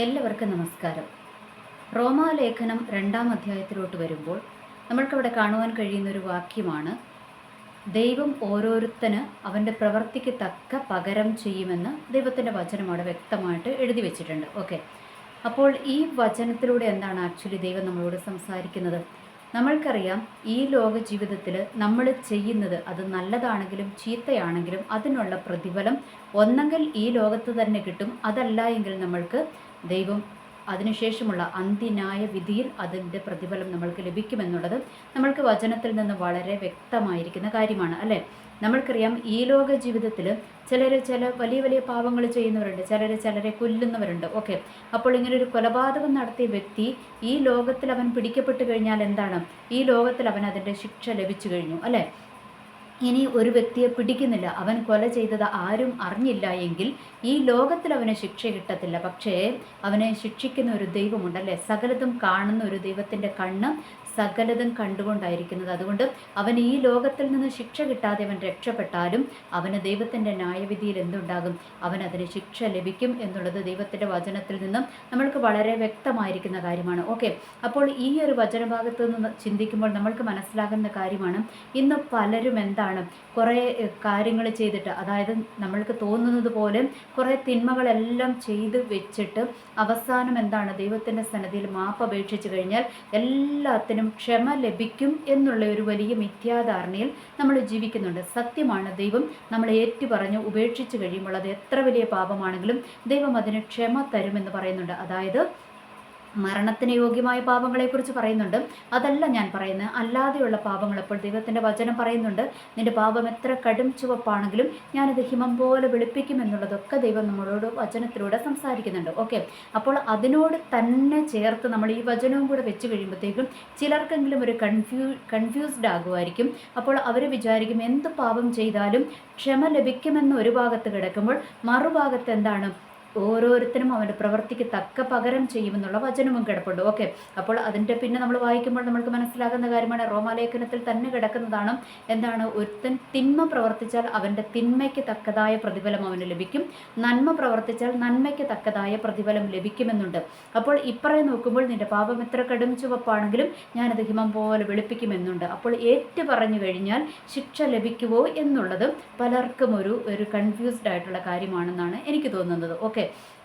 എല്ലാവർക്കും നമസ്കാരം. റോമാലേഖനം രണ്ടാം അധ്യായത്തിലോട്ട് വരുമ്പോൾ നമ്മൾക്കവിടെ കാണുവാൻ കഴിയുന്ന ഒരു വാക്യമാണ് ദൈവം ഓരോരുത്തന് അവന്റെ പ്രവൃത്തിക്ക് തക്ക പകരം ചെയ്യുമെന്ന് ദൈവത്തിന്റെ വചനം അവിടെ വ്യക്തമായിട്ട് എഴുതി വെച്ചിട്ടുണ്ട്. ഓക്കെ. അപ്പോൾ ഈ വചനത്തിലൂടെ എന്താണ് ആക്ച്വലി ദൈവം നമ്മളോട് സംസാരിക്കുന്നത്? നമ്മൾക്കറിയാം ഈ ലോക ജീവിതത്തിൽ നമ്മൾ ചെയ്യുന്നത് അത് നല്ലതാണെങ്കിലും ചീത്തയാണെങ്കിലും അതിനുള്ള പ്രതിഫലം ഒന്നെങ്കിൽ ഈ ലോകത്ത് തന്നെ കിട്ടും. അതല്ല എങ്കിൽ നമ്മൾക്ക് ദൈവം അതിനുശേഷമുള്ള അന്തിനായ വിധിയിൽ അതിന്റെ പ്രതിഫലം നമ്മൾക്ക് ലഭിക്കുമെന്നുള്ളത് നമ്മൾക്ക് വചനത്തിൽ നിന്ന് വളരെ വ്യക്തമായിരിക്കുന്ന കാര്യമാണ് അല്ലേ? നമ്മൾക്കറിയാം ഈ ലോക ജീവിതത്തിൽ ചിലർ ചില വലിയ വലിയ പാവങ്ങൾ ചെയ്യുന്നവരുണ്ട് ചിലർ ചിലരെ കൊല്ലുന്നവരുണ്ട് ഓക്കെ? അപ്പോൾ ഇങ്ങനെ ഒരു കൊലപാതകം നടത്തിയ വ്യക്തി ഈ ലോകത്തിൽ അവൻ പിടിക്കപ്പെട്ടു കഴിഞ്ഞാൽ എന്താണ്? ഈ ലോകത്തിൽ അവൻ അതിന്റെ ശിക്ഷ ലഭിച്ചു കഴിഞ്ഞു അല്ലേ? ഇനി ഒരു വ്യക്തിയെ പിടിക്കുന്നില്ല. അവൻ കൊല ചെയ്തത് ആരും അറിഞ്ഞില്ല എങ്കിൽ ഈ ലോകത്തിൽ അവന് ശിക്ഷ കിട്ടത്തില്ല. പക്ഷേ അവനെ ശിക്ഷിക്കുന്ന ഒരു ദൈവമുണ്ടല്ലേ സകലതും കാണുന്ന ഒരു ദൈവത്തിന്റെ കണ്ണ് സകലതും കണ്ടുകൊണ്ടായിരിക്കുന്നത്. അതുകൊണ്ട് അവൻ ഈ ലോകത്തിൽ നിന്ന് ശിക്ഷ കിട്ടാതെ അവൻ രക്ഷപ്പെട്ടാലും അവന് ദൈവത്തിന്റെ ന്യായവിധിയിൽ എന്തുണ്ടാകും? അവൻ അതിന് ശിക്ഷ ലഭിക്കും എന്നുള്ളത് ദൈവത്തിന്റെ വചനത്തിൽ നിന്നും നമ്മൾക്ക് വളരെ വ്യക്തമായിരിക്കുന്ന കാര്യമാണ്. ഓക്കെ. അപ്പോൾ ഈ ഒരു വചനഭാഗത്ത് നിന്ന് ചിന്തിക്കുമ്പോൾ നമ്മൾക്ക് മനസ്സിലാകുന്ന കാര്യമാണ് ഇന്ന് പലരും എന്താണ് കുറേ കാര്യങ്ങൾ ചെയ്തിട്ട് അതായത് നമ്മൾക്ക് തോന്നുന്നത് പോലെ കുറേ തിന്മകളെല്ലാം ചെയ്തു വെച്ചിട്ട് അവസാനം എന്താണ് ദൈവത്തിന്റെ സന്നദ്ധിയിൽ മാപ്പ് അപേക്ഷിച്ച് കഴിഞ്ഞാൽ എല്ലാത്തിനും ക്ഷമ ലഭിക്കും എന്നുള്ള ഒരു വലിയ മിഥ്യാധാരണയിൽ നമ്മൾ ജീവിക്കുന്നുണ്ട്. സത്യമാണ് ദൈവം നമ്മൾ ഏറ്റുപറഞ്ഞ് ഉപേക്ഷിച്ച് കഴിയുമ്പോൾ അത് എത്ര വലിയ പാപമാണെങ്കിലും ദൈവം അതിന് ക്ഷമ തരുമെന്ന് പറയുന്നുണ്ട്. അതായത് മരണത്തിന് യോഗ്യമായ പാപങ്ങളെക്കുറിച്ച് പറയുന്നുണ്ട്. അതല്ല ഞാൻ പറയുന്നത്. അല്ലാതെയുള്ള പാപങ്ങൾ അപ്പോൾ ദൈവത്തിന്റെ വചനം പറയുന്നുണ്ട്. നിന്റെ പാപം എത്ര കടും ചുവപ്പാണെങ്കിലും ഞാനത് ഹിമം പോലെ വെളുപ്പിക്കും എന്നുള്ളതൊക്കെ ദൈവം നമ്മളോട് വചനത്തിലൂടെ സംസാരിക്കുന്നുണ്ട്. ഓക്കെ? അപ്പോൾ അതിനോട് തന്നെ ചേർത്ത് നമ്മൾ ഈ വചനവും കൂടെ വെച്ച് കഴിയുമ്പോഴത്തേക്കും ചിലർക്കെങ്കിലും ഒരു കൺഫ്യൂ കൺഫ്യൂസ്ഡ് ആകുമായിരിക്കും. അപ്പോൾ അവർ വിചാരിക്കും എന്ത് പാപം ചെയ്താലും ക്ഷമ ലഭിക്കുമെന്ന് ഒരു ഭാഗത്ത് കിടക്കുമ്പോൾ മറുഭാഗത്ത് എന്താണ്? ഓരോരുത്തരും അവന്റെ പ്രവൃത്തിക്ക് തക്ക പകരം ചെയ്യുമെന്നുള്ള വചനവും കിടപ്പുണ്ട്. ഓക്കെ അപ്പോൾ അതിന്റെ പിന്നെ നമ്മൾ വായിക്കുമ്പോൾ നമ്മൾക്ക് മനസ്സിലാകുന്ന കാര്യമാണ് റോമാലേഖനത്തിൽ തന്നെ കിടക്കുന്നതാണ്. എന്താണ്? ഒരുത്തൻ തിന്മ പ്രവർത്തിച്ചാൽ അവന്റെ തിന്മയ്ക്ക് തക്കതായ പ്രതിഫലം അവന് ലഭിക്കും. നന്മ പ്രവർത്തിച്ചാൽ നന്മയ്ക്ക് തക്കതായ പ്രതിഫലം ലഭിക്കുമെന്നുണ്ട്. അപ്പോൾ ഇപ്പറേ നോക്കുമ്പോൾ നിന്റെ പാപം എത്ര കടും ചുവപ്പാണെങ്കിലും ഞാനത് ഹിമം പോലെ വെളുപ്പിക്കുമെന്നുണ്ട്. അപ്പോൾ ഏറ്റു പറഞ്ഞു കഴിഞ്ഞാൽ ശിക്ഷ ലഭിക്കുവോ എന്നുള്ളത് പലർക്കും ഒരു ഒരു കൺഫ്യൂസ്ഡ് ആയിട്ടുള്ള കാര്യമാണെന്നാണ് എനിക്ക് തോന്നുന്നത്. ഓക്കെ que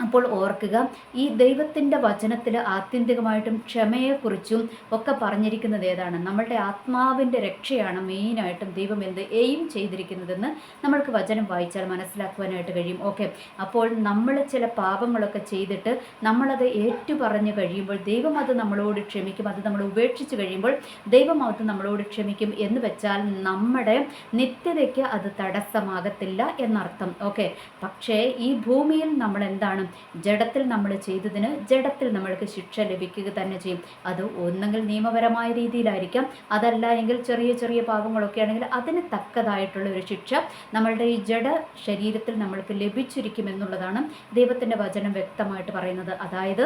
അപ്പോൾ ഓർക്കുക ഈ ദൈവത്തിന്റെ വചനത്തിൽ ആത്യന്തികമായിട്ടും ക്ഷമയെക്കുറിച്ചും ഒക്കെ പറഞ്ഞിരിക്കുന്നത് ഏതാണ്? നമ്മളുടെ ആത്മാവിന്റെ രക്ഷയാണ് മെയിനായിട്ടും ദൈവം എന്ത് എയിം ചെയ്തിരിക്കുന്നതെന്ന് നമ്മൾക്ക് വചനം വായിച്ചാൽ മനസ്സിലാക്കുവാനായിട്ട് കഴിയും. ഓക്കെ. അപ്പോൾ നമ്മൾ ചില പാപങ്ങളൊക്കെ ചെയ്തിട്ട് നമ്മളത് ഏറ്റുപറഞ്ഞു കഴിയുമ്പോൾ ദൈവം അത് നമ്മളോട് ക്ഷമിക്കും അത് നമ്മൾ ഉപേക്ഷിച്ച് കഴിയുമ്പോൾ ദൈവം അത് നമ്മളോട് ക്ഷമിക്കും എന്ന് വെച്ചാൽ നമ്മുടെ നിത്യതയ്ക്ക് അത് തടസ്സമാകത്തില്ല എന്നർത്ഥം. ഓക്കെ. പക്ഷേ ഈ ഭൂമിയിൽ നമ്മൾ എന്താണ് ജഡത്തിൽ നമ്മൾ ചെയ്തതിന് ജഡത്തിൽ നമ്മൾക്ക് ശിക്ഷ ലഭിക്കുക തന്നെ ചെയ്യും. അത് ഒന്നെങ്കിൽ നിയമപരമായ രീതിയിലായിരിക്കാം. അതല്ല എങ്കിൽ ചെറിയ ചെറിയ പാപങ്ങളൊക്കെ ആണെങ്കിൽ അതിന് തക്കതായിട്ടുള്ള ഒരു ശിക്ഷ നമ്മളുടെ ഈ ജഡ ശരീരത്തിൽ നമ്മൾക്ക് ലഭിച്ചിരിക്കും എന്നുള്ളതാണ് ദൈവത്തിന്റെ വചനം വ്യക്തമായിട്ട് പറയുന്നത്. അതായത്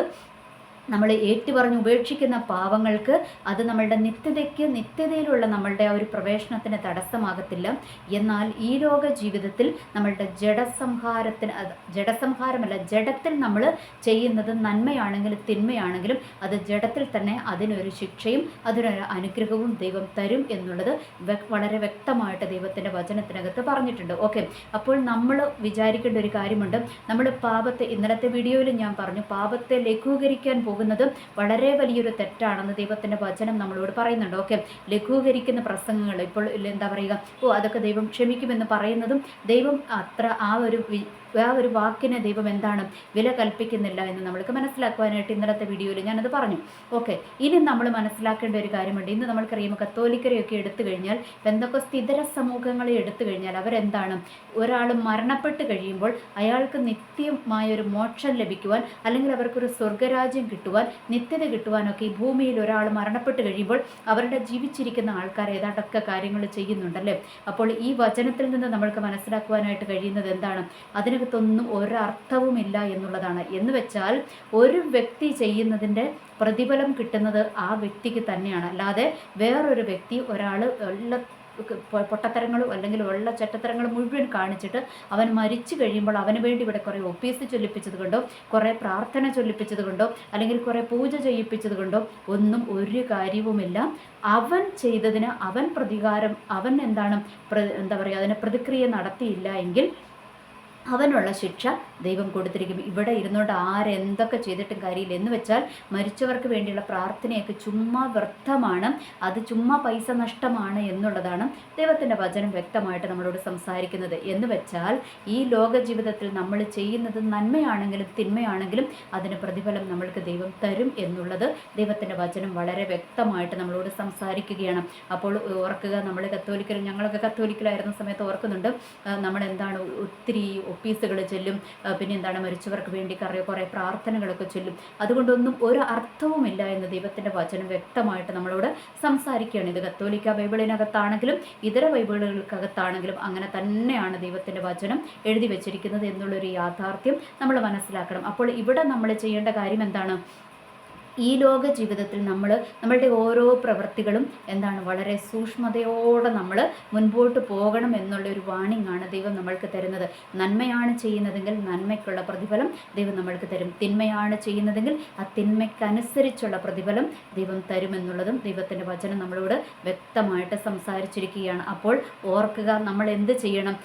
നമ്മൾ ഏറ്റുപറഞ്ഞ് ഉപേക്ഷിക്കുന്ന പാവങ്ങൾക്ക് അത് നമ്മളുടെ നിത്യതയ്ക്ക് നിത്യതയിലുള്ള നമ്മളുടെ ആ ഒരു പ്രവേശനത്തിന് തടസ്സമാകത്തില്ല. എന്നാൽ ഈ ലോക ജീവിതത്തിൽ നമ്മളുടെ ജഡസംഹാരത്തിന് ജഡസംഹാരമല്ല ജഡത്തിൽ നമ്മൾ ചെയ്യുന്നത് നന്മയാണെങ്കിലും തിന്മയാണെങ്കിലും അത് ജഡത്തിൽ തന്നെ അതിനൊരു ശിക്ഷയും അതിനൊരു അനുഗ്രഹവും ദൈവം തരും എന്നുള്ളത് വളരെ വ്യക്തമായിട്ട് ദൈവത്തിന്റെ വചനത്തിനകത്ത് പറഞ്ഞിട്ടുണ്ട്. ഓക്കെ. അപ്പോൾ നമ്മൾ വിചാരിക്കേണ്ട ഒരു കാര്യമുണ്ട്. നമ്മൾ പാപത്തെ ഇന്നലത്തെ വീഡിയോയിൽ ഞാൻ പറഞ്ഞു പാപത്തെ ലഘൂകരിക്കാൻ പോകുന്നത് വളരെ വലിയൊരു തെറ്റാണെന്ന് ദൈവത്തിന്റെ വചനം നമ്മളോട് പറയുന്നുണ്ട്. ഓക്കെ. ലഘൂകരിക്കുന്ന പ്രസംഗങ്ങൾ ഇപ്പോൾ എന്താ പറയുക? ഓ അതൊക്കെ ദൈവം ക്ഷമിക്കുമെന്ന് പറയുന്നതും ദൈവം അത്ര ആ ഒരു ആ ഒരു വാക്കിനെ ദൈവം എന്താണ് വില കൽപ്പിക്കുന്നില്ല എന്ന് നമ്മൾക്ക് മനസ്സിലാക്കുവാനായിട്ട് ഇന്നലത്തെ വീഡിയോയിൽ ഞാനത് പറഞ്ഞു. ഓക്കെ ഇനി നമ്മൾ മനസ്സിലാക്കേണ്ട ഒരു കാര്യമുണ്ട്. ഇന്ന് നമ്മൾക്കറിയാം കത്തോലിക്കരെയൊക്കെ എടുത്തു കഴിഞ്ഞാൽ എന്തൊക്കെ സ്ഥിതര സമൂഹങ്ങളെ എടുത്തു കഴിഞ്ഞാൽ അവരെന്താണ്? ഒരാൾ മരണപ്പെട്ട് കഴിയുമ്പോൾ അയാൾക്ക് നിത്യമായ ഒരു മോക്ഷം ലഭിക്കുവാൻ അല്ലെങ്കിൽ അവർക്കൊരു സ്വർഗരാജ്യം കിട്ടുവാൻ നിത്യത കിട്ടുവാനൊക്കെ ഈ ഭൂമിയിൽ ഒരാൾ മരണപ്പെട്ട് കഴിയുമ്പോൾ അവരുടെ ജീവിച്ചിരിക്കുന്ന ആൾക്കാർ ഏതാണ്ടൊക്കെ കാര്യങ്ങൾ ചെയ്യുന്നുണ്ടല്ലേ? അപ്പോൾ ഈ വചനത്തിൽ നിന്ന് നമ്മൾക്ക് മനസ്സിലാക്കുവാനായിട്ട് കഴിയുന്നത് എന്താണ്? അതിന് അതിനകത്തൊന്നും ഒരർത്ഥവുമില്ല എന്നുള്ളതാണ്. എന്ന് വെച്ചാൽ ഒരു വ്യക്തി ചെയ്യുന്നതിന്റെ പ്രതിഫലം കിട്ടുന്നത് ആ വ്യക്തിക്ക് തന്നെയാണ്. അല്ലാതെ വേറൊരു വ്യക്തി ഒരാൾ ഉള്ള പൊട്ടത്തരങ്ങളും അല്ലെങ്കിൽ വെള്ള ചട്ടത്തരങ്ങളും മുഴുവൻ കാണിച്ചിട്ട് അവൻ മരിച്ചു കഴിയുമ്പോൾ അവന് വേണ്ടി ഇവിടെ കുറേ ഒപ്പീസ് ചൊല്ലിപ്പിച്ചത് കൊണ്ടോ? കുറേ പ്രാർത്ഥന ചൊല്ലിപ്പിച്ചത് കൊണ്ടോ? അല്ലെങ്കിൽ കുറേ പൂജ ചെയ്യിപ്പിച്ചത് കൊണ്ടോ? ഒന്നും ഒരു കാര്യവുമില്ല. അവൻ ചെയ്തതിന് അവൻ പ്രതികാരം അവൻ എന്താണ് എന്താ പറയുക അതിന് പ്രതിക്രിയ നടത്തിയില്ല എങ്കിൽ അവനുള്ള ശിക്ഷ ദൈവം കൊടുത്തിരിക്കും. ഇവിടെ ഇരുന്നുകൊണ്ട് ആരെന്തൊക്കെ ചെയ്തിട്ടും കാര്യമില്ല. എന്ന് വെച്ചാൽ മരിച്ചവർക്ക് വേണ്ടിയുള്ള പ്രാർത്ഥനയൊക്കെ ചുമ്മാ വ്യർത്ഥമാണ്. അത് ചുമ്മാ പൈസ നഷ്ടമാണ് എന്നുള്ളതാണ് ദൈവത്തിന്റെ വചനം വ്യക്തമായിട്ട് നമ്മളോട് സംസാരിക്കുന്നത്. എന്ന് വെച്ചാൽ ഈ ലോക ജീവിതത്തിൽ നമ്മൾ ചെയ്യുന്നത് നന്മയാണെങ്കിലും തിന്മയാണെങ്കിലും അതിന് പ്രതിഫലം നമ്മൾക്ക് ദൈവം തരും എന്നുള്ളത് ദൈവത്തിന്റെ വചനം വളരെ വ്യക്തമായിട്ട് നമ്മളോട് സംസാരിക്കുകയാണ്. അപ്പോൾ ഓർക്കുക നമ്മൾ കത്തോലിക്കൽ ഞങ്ങളൊക്കെ കത്തോലിക്കലായിരുന്ന സമയത്ത് ഓർക്കുന്നുണ്ട് നമ്മൾ എന്താണ് ഒത്തിരി ഒപ്പീസുകൾ ചെല്ലും പിന്നെ എന്താണ് മരിച്ചവർക്ക് വേണ്ടി കറിയോ കുറേ പ്രാർത്ഥനകളൊക്കെ ചൊല്ലും. അതുകൊണ്ടൊന്നും ഒരു അർത്ഥവുമില്ല എന്ന് ദൈവത്തിന്റെ വചനം വ്യക്തമായിട്ട് നമ്മളോട് സംസാരിക്കുകയാണ്. ഇത് കത്തോലിക്ക ബൈബിളിനകത്താണെങ്കിലും ഇതര ബൈബിളുകൾക്കകത്താണെങ്കിലും അങ്ങനെ തന്നെയാണ് ദൈവത്തിന്റെ വചനം എഴുതി വെച്ചിരിക്കുന്നത് എന്നുള്ളൊരു യാഥാർത്ഥ്യം നമ്മൾ മനസ്സിലാക്കണം. അപ്പോൾ ഇവിടെ നമ്മൾ ചെയ്യേണ്ട കാര്യം എന്താണ്? ഈ ലോക ജീവിതത്തിൽ നമ്മൾ നമ്മളുടെ ഓരോ പ്രവൃത്തികളും എന്താണ് വളരെ സൂക്ഷ്മതയോടെ നമ്മൾ മുൻപോട്ട് പോകണം എന്നുള്ള ഒരു വാണിംഗ് ആണ് ദൈവം നമ്മൾക്ക് തരുന്നത്. നന്മയാണ് ചെയ്യുന്നതെങ്കിൽ നന്മയ്ക്കുള്ള പ്രതിഫലം ദൈവം നമ്മൾക്ക് തരും. തിന്മയാണ് ചെയ്യുന്നതെങ്കിൽ ആ തിന്മയ്ക്കനുസരിച്ചുള്ള പ്രതിഫലം ദൈവം തരുമെന്നുള്ളതും ദൈവത്തിന്റെ വചനം നമ്മളോട് വ്യക്തമായിട്ട് സംസാരിച്ചിരിക്കുകയാണ്. അപ്പോൾ ഓർക്കുക നമ്മൾ എന്ത് ചെയ്യണം?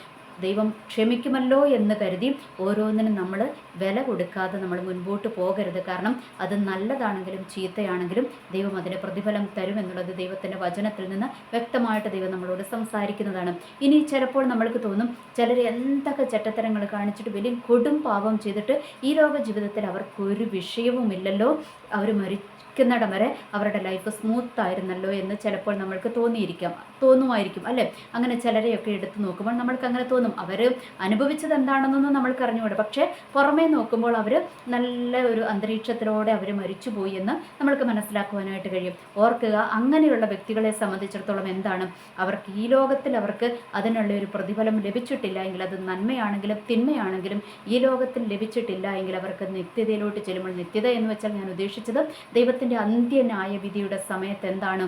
ദൈവം ക്ഷമിക്കുമല്ലോ എന്ന് കരുതി ഓരോന്നിനും നമ്മൾ വില കൊടുക്കാതെ നമ്മൾ മുൻപോട്ട് പോകരുത്. കാരണം അത് നല്ലതാണെങ്കിലും ചീത്തയാണെങ്കിലും ദൈവം അതിന് പ്രതിഫലം തരുമെന്നുള്ളത് ദൈവത്തിന്റെ വചനത്തിൽ നിന്ന് വ്യക്തമായിട്ട് ദൈവം നമ്മളോട് സംസാരിക്കുന്നതാണ്. ഇനി ചിലപ്പോൾ നമ്മൾക്ക് തോന്നും ചിലർ എന്തൊക്കെ ചട്ടത്തരങ്ങൾ കാണിച്ചിട്ട് വലിയ കൊടും പാപം ചെയ്തിട്ട് ഈ ലോക ജീവിതത്തിൽ അവർക്കൊരു വിഷയവുമില്ലല്ലോ. അവർ മരിക്കുന്നിടം വരെ അവരുടെ ലൈഫ് സ്മൂത്ത് ആയിരുന്നല്ലോ എന്ന് ചിലപ്പോൾ നമ്മൾക്ക് തോന്നിയിരിക്കാം. തോന്നുമായിരിക്കും അല്ലേ? അങ്ങനെ ചിലരെയൊക്കെ എടുത്തു നോക്കുമ്പോൾ നമ്മൾക്ക് അങ്ങനെ തോന്നും. അവർ അനുഭവിച്ചത് എന്താണെന്നൊന്നും നമ്മൾക്ക് അറിഞ്ഞുകൂടെ. പക്ഷേ പുറമേ നോക്കുമ്പോൾ അവർ നല്ല ഒരു അന്തരീക്ഷത്തിലൂടെ അവർ മരിച്ചുപോയി എന്ന് നമ്മൾക്ക് മനസ്സിലാക്കുവാനായിട്ട് കഴിയും. ഓർക്കുക അങ്ങനെയുള്ള വ്യക്തികളെ സംബന്ധിച്ചിടത്തോളം എന്താണ്? അവർക്ക് ഈ ലോകത്തിൽ അവർക്ക് അതിനുള്ള ഒരു പ്രതിഫലം ലഭിച്ചിട്ടില്ല എങ്കിൽ അത് നന്മയാണെങ്കിലും തിന്മയാണെങ്കിലും ഈ ലോകത്തിൽ ലഭിച്ചിട്ടില്ല എങ്കിൽ അവർക്ക് നിത്യതയിലോട്ട് ചെല്ലുമ്പോൾ നിത്യത എന്ന് വെച്ചാൽ ഞാൻ ഉദ്ദേശിച്ചത് ദൈവത്തിന്റെ അന്ത്യനായ വിധിയുടെ സമയത്ത് എന്താണ്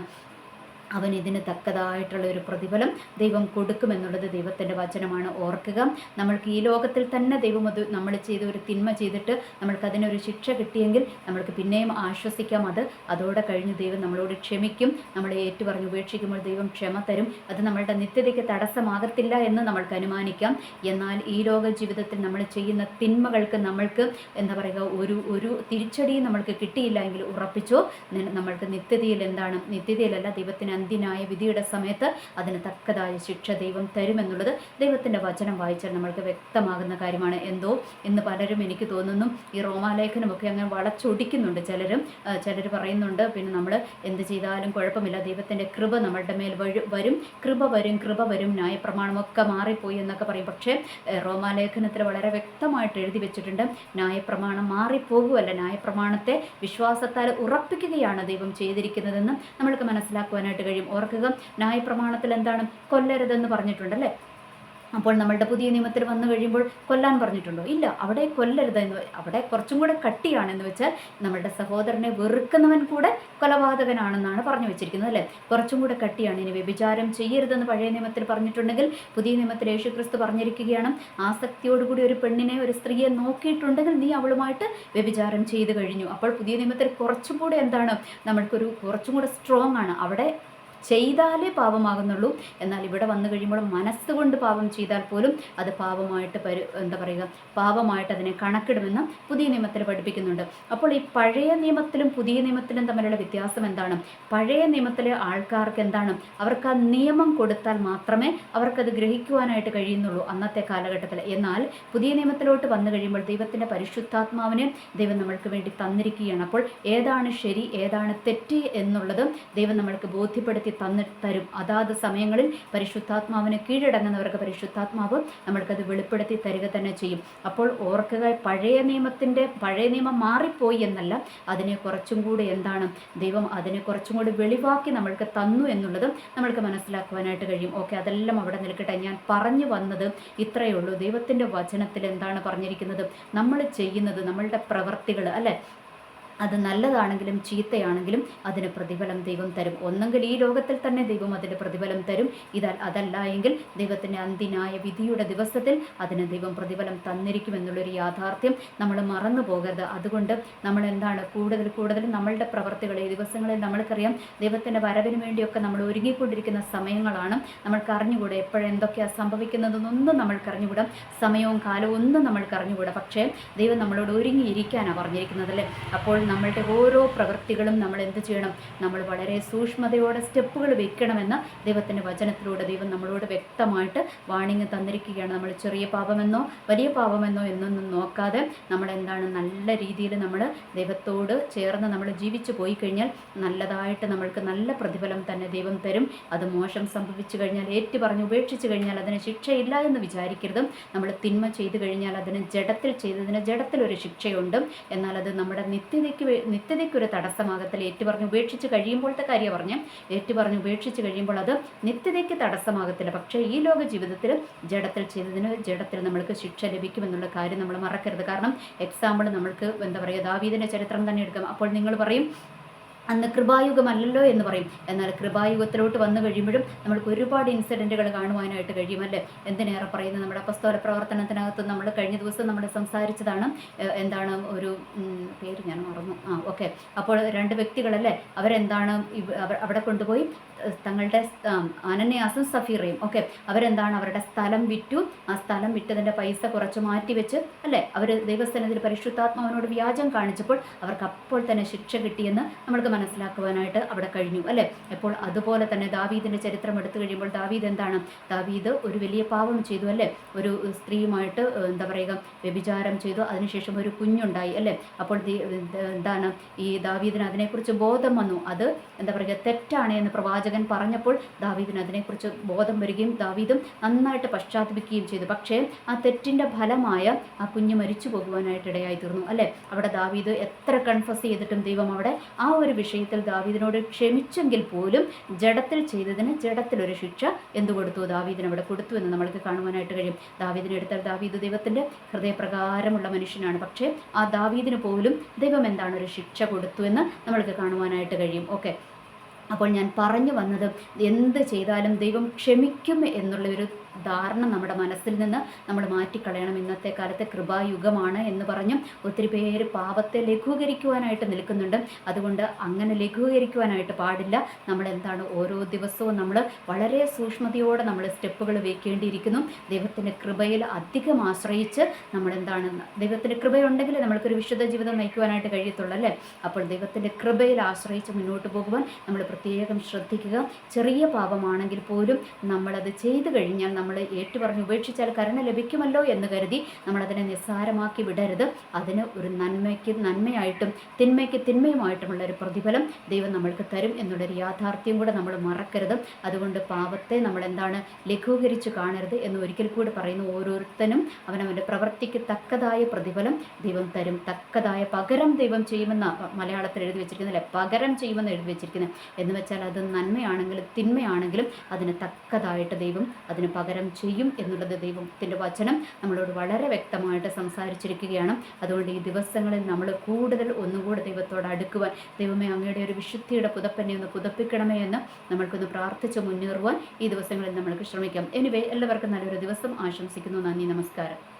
അവൻ ഇതിന് തക്കതായിട്ടുള്ള ഒരു പ്രതിഫലം ദൈവം കൊടുക്കുമെന്നുള്ളത് ദൈവത്തിന്റെ വചനമാണ്. ഓർക്കുക നമ്മൾക്ക് ഈ ലോകത്തിൽ തന്നെ ദൈവം അത് നമ്മൾ ചെയ്ത ഒരു തിന്മ ചെയ്തിട്ട് നമ്മൾക്ക് അതിനൊരു ശിക്ഷ കിട്ടിയെങ്കിൽ നമ്മൾക്ക് പിന്നെയും ആശ്വസിക്കാം. അത് അതോടെ കഴിഞ്ഞ് ദൈവം നമ്മളോട് ക്ഷമിക്കും. നമ്മളെ ഏറ്റുപറഞ്ഞ് ഉപേക്ഷിക്കുമ്പോൾ ദൈവം ക്ഷമ തരും. അത് നമ്മളുടെ നിത്യതയ്ക്ക് തടസ്സമാകത്തില്ല എന്ന് നമ്മൾക്ക് അനുമാനിക്കാം. എന്നാൽ ഈ ലോക ജീവിതത്തിൽ നമ്മൾ ചെയ്യുന്ന തിന്മകൾക്ക് നമ്മൾക്ക് എന്താ പറയുക ഒരു ഒരു തിരിച്ചടിയും നമ്മൾക്ക് കിട്ടിയില്ല എങ്കിൽ ഉറപ്പിച്ചോ? നമ്മൾക്ക് നിത്യതയിൽ എന്താണ്? നിത്യതയിലല്ല ദൈവത്തിന് അന്ത്യനായ വിധിയുടെ സമയത്ത് അതിന് തക്കതായ ശിക്ഷ ദൈവം തരുമെന്നുള്ളത് ദൈവത്തിന്റെ വചനം വായിച്ചാൽ നമ്മൾക്ക് വ്യക്തമാകുന്ന കാര്യമാണ്. എന്തോ എന്ന് പലരും എനിക്ക് തോന്നുന്നു. ഈ റോമാലേഖനമൊക്കെ അങ്ങനെ വളച്ചൊടിക്കുന്നുണ്ട് ചിലരും. ചിലർ പറയുന്നുണ്ട് പിന്നെ നമ്മൾ എന്ത് ചെയ്താലും കുഴപ്പമില്ല. ദൈവത്തിന്റെ കൃപ നമ്മളുടെ മേൽ വരും. കൃപ വരും കൃപ വരും. ന്യായപ്രമാണമൊക്കെ മാറിപ്പോയി എന്നൊക്കെ പറയും. പക്ഷേ റോമാലേഖനത്തിൽ വളരെ വ്യക്തമായിട്ട് എഴുതി വെച്ചിട്ടുണ്ട്. ന്യായപ്രമാണം മാറിപ്പോകുമല്ല ന്യായപ്രമാണത്തെ വിശ്വാസത്താൽ ഉറപ്പിക്കുകയാണ് ദൈവം ചെയ്തിരിക്കുന്നതെന്ന് നമ്മൾക്ക് മനസ്സിലാക്കുവാനായിട്ട് കഴിയും. ഓർക്കുക ന്യായപ്രമാണത്തിൽ എന്താണ്? കൊല്ലരുതെന്ന് പറഞ്ഞിട്ടുണ്ടല്ലേ അപ്പോൾ നമ്മളുടെ പുതിയ നിയമത്തിൽ വന്നു കഴിയുമ്പോൾ കൊല്ലാൻ പറഞ്ഞിട്ടുണ്ടോ? ഇല്ല. അവിടെ കൊല്ലരുത് എന്ന് അവിടെ കുറച്ചും കൂടെ കട്ടിയാണെന്ന് വെച്ചാൽ നമ്മളുടെ സഹോദരനെ വെറുക്കുന്നവൻ കൂടെ കൊലപാതകനാണെന്നാണ് പറഞ്ഞു വെച്ചിരിക്കുന്നത് അല്ലേ? കുറച്ചും കൂടെ കട്ടിയാണ്. ഇനി വ്യഭിചാരം ചെയ്യരുതെന്ന് പഴയ നിയമത്തിൽ പറഞ്ഞിട്ടുണ്ടെങ്കിൽ പുതിയ നിയമത്തിൽ യേശു ക്രിസ്തു പറഞ്ഞിരിക്കുകയാണ് ആസക്തിയോടുകൂടി ഒരു പെണ്ണിനെ ഒരു സ്ത്രീയെ നോക്കിയിട്ടുണ്ടെങ്കിൽ നീ അവളുമായിട്ട് വ്യഭിചാരം ചെയ്തു കഴിഞ്ഞു. അപ്പോൾ പുതിയ നിയമത്തിൽ കുറച്ചും കൂടെ എന്താണ്? നമ്മൾക്കൊരു കുറച്ചും കൂടെ സ്ട്രോങ് ആണ്. അവിടെ ചെയ്താലേ പാപമാകുന്നുള്ളൂ. എന്നാൽ ഇവിടെ വന്നു കഴിയുമ്പോൾ മനസ്സുകൊണ്ട് പാപം ചെയ്താൽ പോലും അത് പാപമായിട്ട് എന്താ പറയുക പാപമായിട്ട് അതിനെ കണക്കിടുമെന്ന് പുതിയ നിയമത്തിൽ പഠിപ്പിക്കുന്നുണ്ട്. അപ്പോൾ ഈ പഴയ നിയമത്തിലും പുതിയ നിയമത്തിലും തമ്മിലുള്ള വ്യത്യാസം എന്താണ്? പഴയ നിയമത്തിലെ ആൾക്കാർക്ക് എന്താണ്? അവർക്ക് ആ നിയമം കൊടുത്താൽ മാത്രമേ അവർക്കത് ഗ്രഹിക്കുവാനായിട്ട് കഴിയുന്നുള്ളൂ അന്നത്തെ കാലഘട്ടത്തിൽ. എന്നാൽ പുതിയ നിയമത്തിലോട്ട് വന്നു കഴിയുമ്പോൾ ദൈവത്തിന്റെ പരിശുദ്ധാത്മാവിനെ ദൈവം നമ്മൾക്ക് വേണ്ടി തന്നിരിക്കുകയാണ്. അപ്പോൾ ഏതാണ് ശരി ഏതാണ് തെറ്റ് എന്നുള്ളത് ദൈവം നമ്മൾക്ക് ബോധ്യപ്പെടുത്തി തന്നി തരും അതാത് സമയങ്ങളിൽ പരിശുദ്ധാത്മാവിന് കീഴടങ്ങുന്നവർക്ക് പരിശുദ്ധാത്മാവ് നമ്മൾക്കത് വെളിപ്പെടുത്തി തരിക തന്നെ ചെയ്യും. അപ്പോൾ ഓർക്കുക പഴയ നിയമത്തിന്റെ പഴയ നിയമം മാറിപ്പോയി എന്നല്ല അതിനെ കുറച്ചും കൂടി എന്താണ് ദൈവം അതിനെ കുറച്ചും കൂടി വെളിവാക്കി നമ്മൾക്ക് തന്നു എന്നുള്ളതും നമ്മൾക്ക് മനസ്സിലാക്കുവാനായിട്ട് കഴിയും. ഓക്കെ അതെല്ലാം അവിടെ നിൽക്കട്ടെ. ഞാൻ പറഞ്ഞു വന്നത് ഇത്രയേ ഉള്ളൂ. ദൈവത്തിന്റെ വചനത്തിൽ എന്താണ് പറഞ്ഞിരിക്കുന്നത്? നമ്മൾ ചെയ്യുന്നത് നമ്മളുടെ പ്രവൃത്തികൾ അല്ലേ? അത് നല്ലതാണെങ്കിലും ചീത്തയാണെങ്കിലും അതിന് പ്രതിഫലം ദൈവം തരും. ഒന്നെങ്കിൽ ഈ ലോകത്തിൽ തന്നെ ദൈവം അതിന് പ്രതിഫലം തരും. ഇത് അതല്ല എങ്കിൽ ദൈവത്തിന്റെ അന്തിനായ വിധിയുടെ ദിവസത്തിൽ അതിന് ദൈവം പ്രതിഫലം തന്നിരിക്കുമെന്നുള്ളൊരു യാഥാർത്ഥ്യം നമ്മൾ മറന്നു പോകരുത്. അതുകൊണ്ട് നമ്മൾ എന്താണ് കൂടുതൽ കൂടുതൽ നമ്മളുടെ പ്രവർത്തികൾ ഈ ദിവസങ്ങളിൽ നമ്മൾക്കറിയാം ദൈവത്തിന്റെ വരവിന് വേണ്ടിയൊക്കെ നമ്മൾ ഒരുങ്ങിക്കൊണ്ടിരിക്കുന്ന സമയങ്ങളാണ്. നമ്മൾക്ക് അറിഞ്ഞുകൂടെ എപ്പോഴെന്തൊക്കെയാണ് സംഭവിക്കുന്നതെന്നൊന്നും നമ്മൾക്ക് അറിഞ്ഞുകൂടാ. സമയവും കാലവും ഒന്നും നമ്മൾക്ക് അറിഞ്ഞുകൂടാ. പക്ഷേ ദൈവം നമ്മളോട് ഒരുങ്ങിയിരിക്കാനാണ് പറഞ്ഞിരിക്കുന്നത് അല്ലേ? അപ്പോൾ നമ്മളുടെ ഓരോ പ്രവൃത്തികളും നമ്മൾ എന്ത് ചെയ്യണം? നമ്മൾ വളരെ സൂക്ഷ്മതയോടെ സ്റ്റെപ്പുകൾ വെക്കണമെന്ന് ദൈവത്തിന്റെ വചനത്തിലൂടെ ദൈവം നമ്മളോട് വ്യക്തമായിട്ട് വാണിങ് തന്നിരിക്കുകയാണ്. നമ്മൾ ചെറിയ പാപമെന്നോ വലിയ പാപമെന്നോ എന്നൊന്നും നോക്കാതെ നമ്മൾ എന്താണ് നല്ല രീതിയിൽ നമ്മൾ ദൈവത്തോട് ചേർന്ന് നമ്മൾ ജീവിച്ചു പോയി കഴിഞ്ഞാൽ നല്ലതായിട്ട് നമ്മൾക്ക് നല്ല പ്രതിഫലം തന്നെ ദൈവം തരും. അത് മോശം സംഭവിച്ചു കഴിഞ്ഞാൽ ഏറ്റു പറഞ്ഞ് ഉപേക്ഷിച്ചു കഴിഞ്ഞാൽ അതിന് ശിക്ഷയില്ല എന്ന് വിചാരിക്കരുതും. നമ്മൾ തിന്മ ചെയ്തു കഴിഞ്ഞാൽ അതിന് ജഡത്തിൽ ചെയ്തതിന് ജഡത്തിലൊരു ശിക്ഷയുണ്ട്. എന്നാൽ അത് നമ്മുടെ നിത്യതയ്ക്ക് നിത്യതയ്ക്കൊരു തടസ്സമാകത്തില്ല ഏറ്റുപറഞ്ഞ് ഉപേക്ഷിച്ച് കഴിയുമ്പോഴത്തെ കാര്യം പറഞ്ഞ്. ഏറ്റുപറഞ്ഞ് ഉപേക്ഷിച്ച് കഴിയുമ്പോൾ അത് നിത്യതയ്ക്ക് തടസ്സമാകത്തില്ല. പക്ഷേ ഈ ലോക ജീവിതത്തിൽ ജഡത്തിൽ ചെയ്തതിന് ജഡത്തിൽ നമ്മൾക്ക് ശിക്ഷ ലഭിക്കുമെന്നുള്ള കാര്യം നമ്മൾ മറക്കരുത്. കാരണം എക്സാമ്പിൾ നമ്മൾക്ക് എന്താ പറയുക ദാവീദിന്റെ ചരിത്രം തന്നെ എടുക്കാം. അപ്പോൾ നിങ്ങൾ പറയും അന്ന് കൃപായുഗമല്ലല്ലോ എന്ന് പറയും. എന്നാൽ കൃപായുഗത്തിലോട്ട് വന്നു കഴിയുമ്പോഴും നമ്മൾക്ക് ഒരുപാട് ഇൻസിഡന്റുകൾ കാണുവാനായിട്ട് കഴിയുമല്ലേ? എന്തിനേറെ പറയുന്നത് നമ്മുടെ അപസ്തോല പ്രവർത്തനത്തിനകത്ത് നമ്മൾ കഴിഞ്ഞ ദിവസം നമ്മൾ സംസാരിച്ചതാണ്. എന്താണ് ഒരു പേര് ഞാൻ മറന്നു. ആ ഓക്കെ. അപ്പോൾ രണ്ട് വ്യക്തികളല്ലേ അവരെന്താണ് അവിടെ കൊണ്ടുപോയി? തങ്ങളുടെ അനന്യാസും സഫീറയും. ഓക്കെ. അവരെന്താണ് അവരുടെ സ്ഥലം വിറ്റു? ആ സ്ഥലം വിറ്റതിന്റെ പൈസ കുറച്ച് മാറ്റിവെച്ച് അല്ലേ? അവർ ദൈവസ്ഥാനത്തിൽ പരിശുദ്ധാത്മാവിനോട് വ്യാജം കാണിച്ചപ്പോൾ അവർക്ക് അപ്പോൾ തന്നെ ശിക്ഷ കിട്ടിയെന്ന് നമ്മൾക്ക് മനസ്സിലാക്കുവാനായിട്ട് അവിടെ കഴിഞ്ഞു അല്ലേ? അപ്പോൾ അതുപോലെ തന്നെ ദാവീദിന്റെ ചരിത്രം എടുത്തു കഴിയുമ്പോൾ ദാവീദ് എന്താണ്? ദാവീദ് ഒരു വലിയ പാവം ചെയ്തു അല്ലേ? ഒരു സ്ത്രീയുമായിട്ട് എന്താ പറയുക വ്യഭിചാരം ചെയ്തു. അതിനുശേഷം ഒരു കുഞ്ഞുണ്ടായി അല്ലേ? അപ്പോൾ എന്താണ്? ഈ ദാവീദിന് അതിനെക്കുറിച്ച് ബോധം വന്നു. അത് എന്താ പറയുക തെറ്റാണ് എന്ന് പ്രവാചകൻ പറഞ്ഞപ്പോൾ ദാവീദിന് അതിനെക്കുറിച്ച് ബോധം വരികയും ദാവീദും നന്നായിട്ട് പശ്ചാത്തപിക്കുകയും ചെയ്തു. പക്ഷേ ആ തെറ്റിന്റെ ഫലമായ ആ കുഞ്ഞ് മരിച്ചു പോകുവാനായിട്ട് ഇടയായി തീർന്നു അല്ലേ? അവിടെ ദാവീദ് എത്ര കൺഫസ് ചെയ്തിട്ടും ദൈവം അവിടെ ആ ഒരു വിഷയത്തിൽ ദാവീദിനോട് ക്ഷമിച്ചെങ്കിൽ പോലും ജഡത്തിൽ ചെയ്തതിന് ജഡത്തിലൊരു ശിക്ഷ എന്തു കൊടുത്തു? ദാവീദിന് അവിടെ കൊടുത്തു എന്ന് നമ്മൾക്ക് കാണുവാനായിട്ട് കഴിയും. ദാവീദിനെ എടുത്താൽ ദാവീദ് ദൈവത്തിന്റെ ഹൃദയപ്രകാരമുള്ള മനുഷ്യനാണ്. പക്ഷേ ആ ദാവീദിന് പോലും ദൈവം എന്താണ് ഒരു ശിക്ഷ കൊടുത്തു എന്ന് നമ്മൾക്ക് കാണുവാനായിട്ട് കഴിയും. ഓക്കെ. അപ്പോൾ ഞാൻ പറഞ്ഞു വന്നത് എന്ത് ചെയ്താലും ദൈവം ക്ഷമിക്കും എന്നുള്ള ഒരു ധാരണ നമ്മുടെ മനസ്സിൽ നിന്ന് നമ്മൾ മാറ്റിക്കളയണം. ഇന്നത്തെ കാലത്തെ കൃപായുഗമാണ് എന്ന് പറഞ്ഞും ഒത്തിരി പേര് പാപത്തെ ലഘൂകരിക്കുവാനായിട്ട് നിൽക്കുന്നുണ്ട്. അതുകൊണ്ട് അങ്ങനെ ലഘൂകരിക്കുവാനായിട്ട് പാടില്ല. നമ്മൾ എന്താണ് ഓരോ ദിവസവും നമ്മൾ വളരെ സൂക്ഷ്മതയോടെ നമ്മൾ സ്റ്റെപ്പുകൾ വെക്കേണ്ടിയിരിക്കുന്നു. ദൈവത്തിന്റെ കൃപയിൽ അധികം ആശ്രയിച്ച് നമ്മൾ എന്താണ് ദൈവത്തിന്റെ കൃപയുണ്ടെങ്കിൽ നമ്മൾക്കൊരു വിശുദ്ധ ജീവിതം നയിക്കുവാനായിട്ട് കഴിയത്തുള്ളൂ അല്ലേ? അപ്പോൾ ദൈവത്തിന്റെ കൃപയിൽ ആശ്രയിച്ച് മുന്നോട്ട് പോകുവാൻ നമ്മൾ പ്രത്യേകം ശ്രദ്ധിക്കുക. ചെറിയ പാപമാണെങ്കിൽ പോലും നമ്മളത് ചെയ്തു കഴിഞ്ഞാൽ നമ്മൾ ഏറ്റുപറഞ്ഞ് ഉപേക്ഷിച്ചാൽ കരുണ ലഭിക്കുമല്ലോ എന്ന് കരുതി നമ്മളതിനെ നിസ്സാരമാക്കി വിടരുത്. അതിന് ഒരു നന്മയ്ക്ക് നന്മയായിട്ടും തിന്മയ്ക്ക് തിന്മയുമായിട്ടുമുള്ള ഒരു പ്രതിഫലം ദൈവം നമ്മൾക്ക് തരും എന്നുള്ളൊരു യാഥാർത്ഥ്യം കൂടെ നമ്മൾ മറക്കരുത്. അതുകൊണ്ട് പാപത്തെ നമ്മൾ എന്താണ് ലഘൂകരിച്ച് കാണരുത് എന്ന് ഒരിക്കൽ കൂടി പറയുന്ന ഓരോരുത്തരും അവനവന്റെ പ്രവൃത്തിക്ക് തക്കതായ പ്രതിഫലം ദൈവം തരും. തക്കതായ പകരം ദൈവം ചെയ്യുമെന്ന മലയാളത്തിൽ എഴുതി വെച്ചിരിക്കുന്നില്ല പകരം ചെയ്യുമെന്ന് എഴുതി വെച്ചിരിക്കുന്നത്. എന്ന് വെച്ചാൽ അത് നന്മയാണെങ്കിലും തിന്മയാണെങ്കിലും അതിന് തക്കതായിട്ട് ദൈവം അതിന് പകരം ചെയ്യും എന്നുള്ളത് ദൈവത്തിന്റെ വചനം നമ്മളോട് വളരെ വ്യക്തമായിട്ട് സംസാരിച്ചിരിക്കുകയാണ്. അതുകൊണ്ട് ഈ ദിവസങ്ങളിൽ നമ്മൾ കൂടുതൽ ഒന്നുകൂടെ ദൈവത്തോട് അടുക്കുവാൻ ദൈവമേ അങ്ങയുടെ ഒരു വിശുദ്ധിയുടെ പുതപ്പന്നെ ഒന്ന് പുതപ്പിക്കണമേ എന്ന് നമ്മൾക്കൊന്ന് പ്രാർത്ഥിച്ച് മുന്നേറുവാൻ ഈ ദിവസങ്ങളിൽ നമ്മൾക്ക് ശ്രമിക്കാം. എനിവേ എല്ലാവർക്കും നല്ലൊരു ദിവസം ആശംസിക്കുന്നു. നന്ദി നമസ്കാരം.